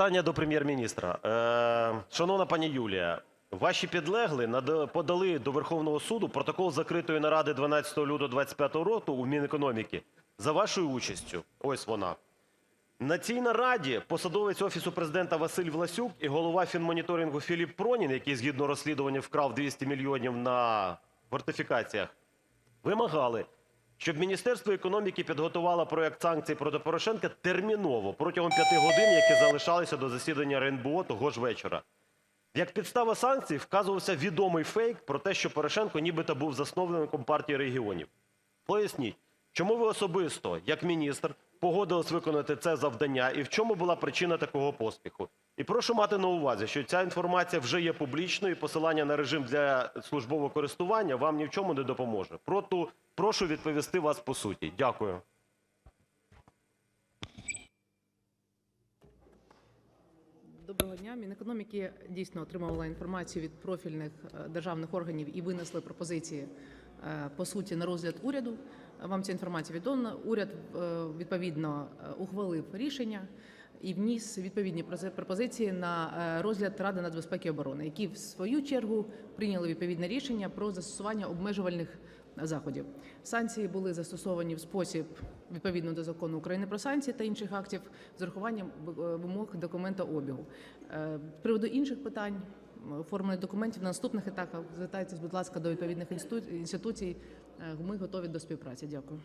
Питання до Прем'єр-міністра. Е, Шановна пані Юлія, ваші підлеглі нада- подали до Верховного суду протокол закритої наради 12 лютого 2025 року у Мінекономіки за вашою участю. Ось вона. На цій нараді посадовець Офісу Президента Василь Власюк і голова фінмоніторингу Філіп Пронін, який згідно розслідування вкрав 200 мільйонів на фортифікаціях, вимагали, щоб Міністерство економіки підготувало проект санкцій проти Порошенка терміново протягом п'яти годин, які залишалися до засідання РНБО того ж вечора. Як підстава санкцій вказувався відомий фейк про те, що Порошенко нібито був засновником партії регіонів. Поясніть, чому ви особисто, як міністр, погодились виконати це завдання і в чому була причина такого поспіху? І прошу мати на увазі, що ця інформація вже є публічною, і посилання на режим для службового користування вам ні в чому не допоможе. Прошу відповісти вас по суті. Дякую. Доброго дня. Мінекономіки дійсно отримувала інформацію від профільних е, державних органів і винесли пропозиції е, по суті на розгляд уряду. Вам ця інформація відома. Уряд е, відповідно ухвалив рішення і вніс відповідні пропозиції на е, розгляд Ради нацбезпеки і оборони, які в свою чергу прийняли відповідне рішення про застосування обмежувальних заходів. Санкції були застосовані в спосіб відповідно до закону України про санкції та інших актів з урахуванням е, вимог документа обігу. Е, З приводу інших питань оформлення документів на наступних етапах звертайтесь, будь ласка, до відповідних інститу- інституцій. Ми готові до співпраці. Дякую.